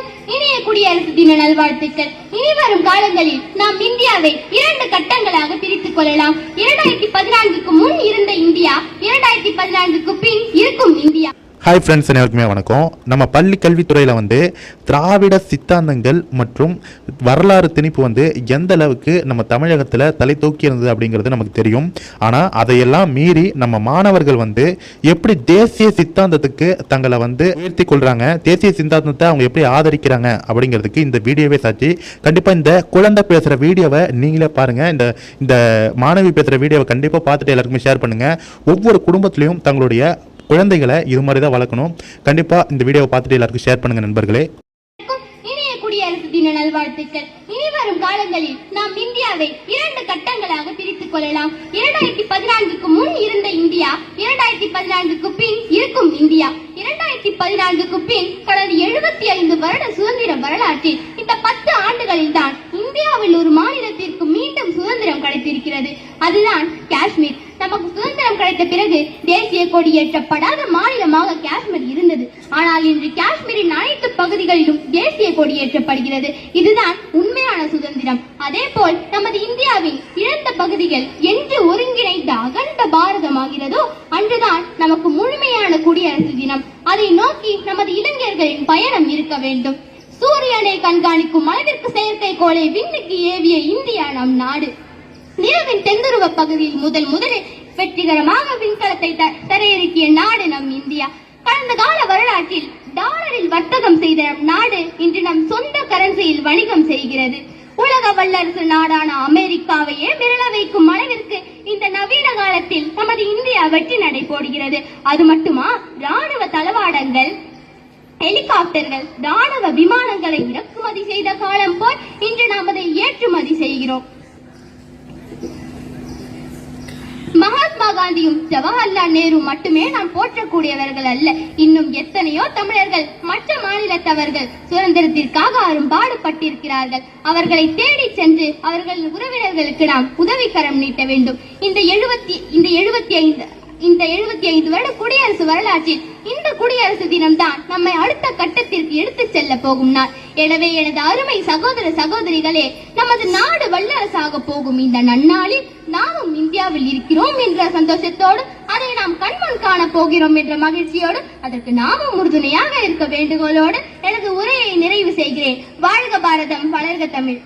அனைவருக்கும் இனிய குடியரசு தின நல்வாழ்த்துக்கள். இனி வரும் காலங்களில் நாம் இந்தியாவை இரண்டு கட்டங்களாக பிரித்துக் கொள்ளலாம். இரண்டாயிரத்தி பதினான்குக்கு முன் இருந்த இந்தியா இரண்டாயிரத்தி பதினான்குக்கு பின் இருக்கும் இந்தியா. ஹாய் ஃப்ரெண்ட்ஸ் அனைவருக்குமே வணக்கம். நம்ம பள்ளி கல்வித்துறையில் வந்து திராவிட சித்தாந்தங்கள் மற்றும் வரலாறு திணிப்பு வந்து எந்த அளவுக்கு நம்ம தமிழகத்தில் தலை தூக்கி இருந்தது அப்படிங்கிறது நமக்கு தெரியும். ஆனால் அதையெல்லாம் மீறி நம்ம மாணவர்கள் வந்து எப்படி தேசிய சித்தாந்தத்துக்கு தங்களை வந்து உயர்த்தி கொள்கிறாங்க தேசிய சித்தாந்தத்தை அவங்க எப்படி ஆதரிக்கிறாங்க அப்படிங்கிறதுக்கு இந்த வீடியோவே சாட்சி கண்டிப்பாக இந்த குழந்தை பேசுகிற வீடியோவை நீங்களே பாருங்கள் இந்த இந்த மாணவி பேசுகிற வீடியோவை கண்டிப்பாக பார்த்துட்டு எல்லாருக்குமே ஷேர் பண்ணுங்கள் ஒவ்வொரு குடும்பத்துலேயும் தங்களுடைய குழந்தைகளை இது மாதிரி தான் வளர்க்கணும். கண்டிப்பாக இந்த வீடியோவை பார்த்துட்டு எல்லாருக்கும் ஷேர் பண்ணுங்கள் நண்பர்களே. இனிய குடியரசு தின நல்வாழ்த்துக்கள். இனி வரும் காலங்களில் நாம் இந்தியாவை இரண்டு கட்டங்களாக பிரித்துக் கொள்ளலாம். இரண்டாயிரத்தி பதினான்குக்கு முன் இருந்த இந்தியா இரண்டாயிரத்தி பதினான்குக்கு பின் இருக்கும் இந்தியா. இரண்டாயிரத்தி பதினான்குக்கு பின் கடந்த எழுபத்தி ஐந்து வருட சுதந்திர வரலாற்றில் இந்த பத்து ஆண்டுகளில் தான் இந்தியாவில் ஒரு மாநிலத்திற்கு மீண்டும் சுதந்திரம் கிடைத்திருக்கிறது. அதுதான் காஷ்மீர். நமக்கு சுதந்திரம் கிடைத்த பிறகு இந்திய கொடி ஏற்றப்படாத மாநிலமாக காஷ்மீர் இருந்தது. ஆனால் இன்று காஷ்மீரின் அனைத்து பகுதிகளிலும் தேசிய கொடி ஏற்றப்படுகிறது. இதுதான் உண்மையான சுதந்திரம். அதே போல் நமது இந்தியாவின் இழந்த பகுதிகள் என்று ஒருங்கிணைந்த அகண்ட பாரதமாகிறதோ அன்றுதான் நமக்கு முழுமையான குடியரசு தினம். அதை நோக்கி நமது இளைஞர்களின் பயணம் இருக்க வேண்டும். சூரியனை கண்காணிக்கும் அளவிற்கு செயற்கைக்கோளை விண்ணுக்கு ஏவிய இந்தியா நம் நாடு. நிலவின் தென்துருவ பகுதியில் முதல் முதலில் வெற்றிகரமாக விண்கலத்தை தரையிறக்கிய நாடு நம் இந்தியா. கடந்த கால வரலாற்றில் டாலரில் வர்த்தகம் செய்த நாடு இன்று நம் சொந்த கரன்சியில் வணிகம் செய்கிறது. உலக வல்லரசு நாடான அமெரிக்காவையே மிரள வைக்கும் அளவிற்கு இந்த நவீன காலத்தில் நமது இந்தியா வெற்றி நடை போடுகிறது. அது மட்டுமா? ராணுவ தளவாடங்கள் ஹெலிகாப்டர்கள் ராணுவ விமானங்களை இறக்குமதி செய்த காலம் போல் இன்று நாம் அதை ஏற்றுமதி செய்கிறோம். மகா மகாத்மா காந்தியும் ஜவஹர்லால் நேரு மட்டுமே நாம் போற்றக்கூடியவர்கள் அல்ல. இன்னும் எத்தனையோ தமிழர்கள் மற்ற மாநிலத்தவர்கள் சுதந்திரத்திற்காக அரும்பாடுபட்டிருக்கிறார்கள். அவர்களை தேடி சென்று அவர்கள் உறவினர்களுக்கு நாம் உதவிக்கரம் நீட்ட வேண்டும். இந்த எழுபத்தி இந்த எழுபத்தி ஐந்து இந்த எழுபத்தி ஐந்து வருட குடியரசு வரலாற்றில் இந்த குடியரசு தினம்தான் நம்மை அடுத்த கட்டத்திற்கு எடுத்து செல்ல போகும் நாள். எனவே எனது அருமை சகோதர சகோதரிகளே நமது நாடு வல்லரசாக போகும் இந்த நன்னாளில் நாமும் இந்தியாவில் இருக்கிறோம் என்ற சந்தோஷத்தோடு அதை நாம் கண்முன் காண போகிறோம் என்ற மகிழ்ச்சியோடு அதற்கு நாமும் உறுதுணையாக இருக்க வேண்டுகோளோடு எனது உரையை நிறைவு செய்கிறேன். வாழ்க பாரதம் வளர்க தமிழ்.